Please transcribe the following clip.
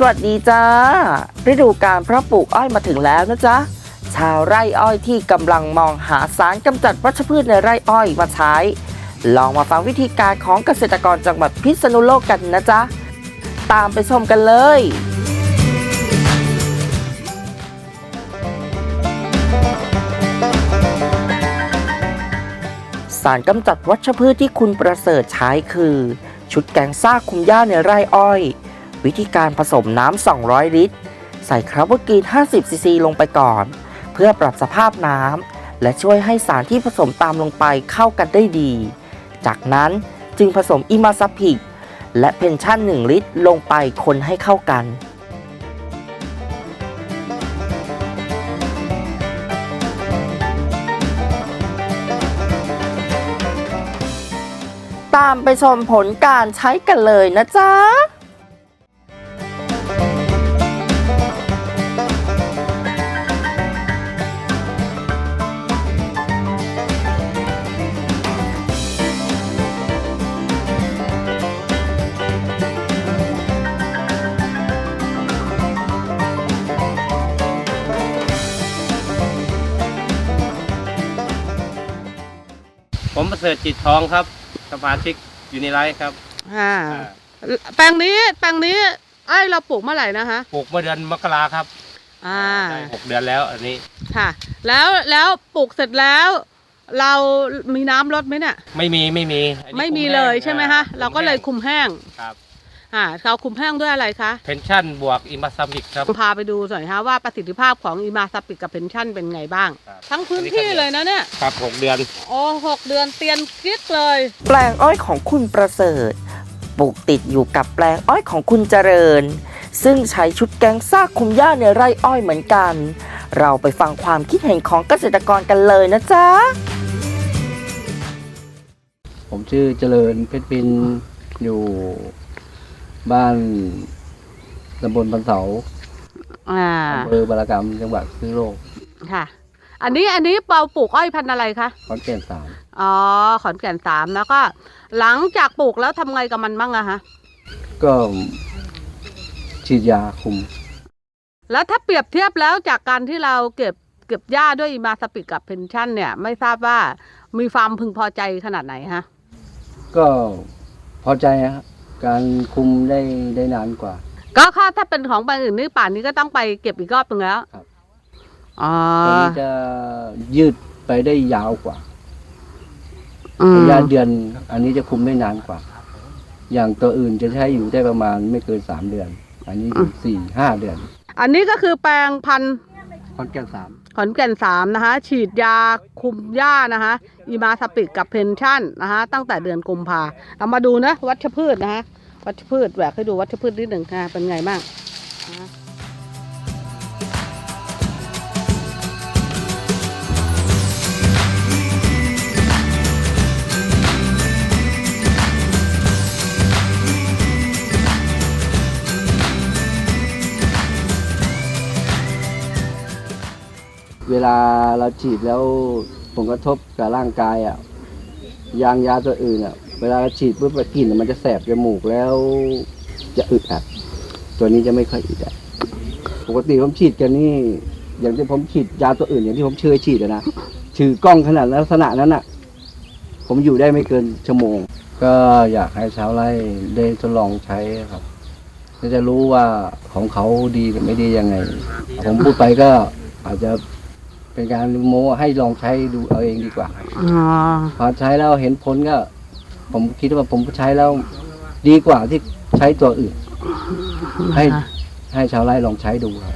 สวัสดีจ้า ฤดูการเพาะปลูกอ้อยมาถึงแล้วนะจ๊ะ ชาวไร่อ้อยที่กำลังมองหาสารกำจัดวัชพืชในไร่อ้อยมาใช้ ลองมาฟังวิธีการของเกษตรกรจังหวัดพิษณุโลกกันนะจ๊ะ ตามไปชมกันเลยสารกำจัดวัชพืชที่คุณประเสริฐใช้คือ ชุดแกงซากคุมหญ้าในไร่อ้อย วิธีการผสมน้ำ 200 ลิตร ใส่คาร์บอนกรีน 50 ซีซีลงไปก่อน เพื่อปรับสภาพน้ำ และช่วยให้สารที่ผสมตามลงไปเข้ากันได้ดี จากนั้นจึงผสมอิมาซาพิก และเพนชั่น 1 ลิตรลงไปคนให้เข้ากันตามไปชมผลการใช้กันเลยนะจ๊ะ ประเสริฐจิตทองครับสมาชิกอยู่ในไลฟ์ครับอ่าอ่าแปลงนี้แปลงนี้ไอ้เราปลูกเมื่อไหร่นะคะปลูกเมื่อเดือนมกราครับอ่าได้หกเดือนแล้วอันนี้ค่ะ แล้วแล้วปลูกเสร็จแล้ว เรามีน้ำลดไหมเนี่ยไม่มีไม่มีอันนี้ไม่มีคุเลยแห้งใช่ไหมอ่คะเราก็เลยคุมแห้ง ครับ อ่าเราคุมแห้งด้วยอะไรคะเพนชั่นบวกอิมาซัมิกครับ พาไปดูหน่อยคะว่าประสิทธิภาพของอีมาสปิกกับเพนชั่นเป็นไงบ้าง ครับ ทั้งพื้นที่เลยนะเนี่ย ครับหกเดือน โอ้หกเดือนเตียนกิ๊กเลย แปลงอ้อยของคุณประเสริฐปลูกติดอยู่กับแปลงอ้อยของคุณเจริญ ซึ่งใช้ชุดแกงซากคุมหญ้าในไร่อ้อยเหมือนกัน เราไปฟังความคิดเห็นของเกษตรกรกันเลยนะจ๊ะ ผมชื่อเจริญเพชรปินอยู่ บ้านตำบลพันเสาอ่าอำเภอบารกรรมจังหวัดพิษณุโลกค่ะ อันนี้อันนี้เราปลูกอ้อยพันธุ์อะไรคะขอนแก่นสามอ๋อขอนแก่นสามแล้วก็ หลังจากปลูกแล้วทำไงกับมันบ้างอะฮะก็ฉีดยาคุม แล้วถ้าเปรียบเทียบแล้วจากการที่เราเก็บเก็บหญ้าด้วยมาสปิกกับเพนชั่น เนี่ย ไม่ทราบว่ามีความพึงพอใจขนาดไหนฮะก็พอใจนะครับ การคุมได้ได้นานกว่า ก็ค่าถ้าเป็นของแบรนด์อื่นนี่ป่านนี้ก็ต้องไปเก็บอีกรอบหนึงแล้วครับ อ๋อตัวนี้จะยืดไปได้ยาวกว่าอืมระยะเดือน อันนี้จะคุมได้นานกว่า อย่างตัวอื่นจะใช้อยู่ได้ประมาณไม่เกินสามเดือน อันนี้อยู่สี่ห้าเดือนอันนี้ก็คือแปลงพันธุ์ขอนแก่นสาม ขอนแก่นสามนะคะฉีดยาคุมหญ้านะคะอีมาสปิกกับเพนชั่นนะคะตั้งแต่เดือนกุมภาเรามาดูนะวัชพืชนะคะวัชพืชแหวกให้ดูวัชพืชนิดหนึ่งค่ะเป็นไงบ้างนะคะ ลาเราฉีดแล้วผลกระทบกับร่างกายอะยางยาตัวอื่นอะเวลาเราฉีดปุ๊บกลิ่นมันจะแสบจมูกแล้วจะอึดอัดตัวนี้จะไม่ค่อยอึดอัดปกติผมฉีดกันนี่ อย่างที่ผมฉีดยาตัวอื่น อย่างที่ผมเคยฉีดอะนะถือกล้องขนาดลักษณะนั้นอะ ผมอยู่ได้ไม่เกินชั่วโมง ก็อยากให้ชาวไร่ได้ทดลองใช้ครับจะรู้ว่าของเขาดีกับไม่ดียังไง ผมพูดไปก็อาจจะ เป็นการโม้ให้ลองใช้ดูเอาเองดีกว่า อ๋อ พอใช้แล้วเห็นผลก็ ผมคิดว่าผมใช้แล้วดีกว่าที่ใช้ตัวอื่น ให้ให้ชาวไร่ลองใช้ดูครับ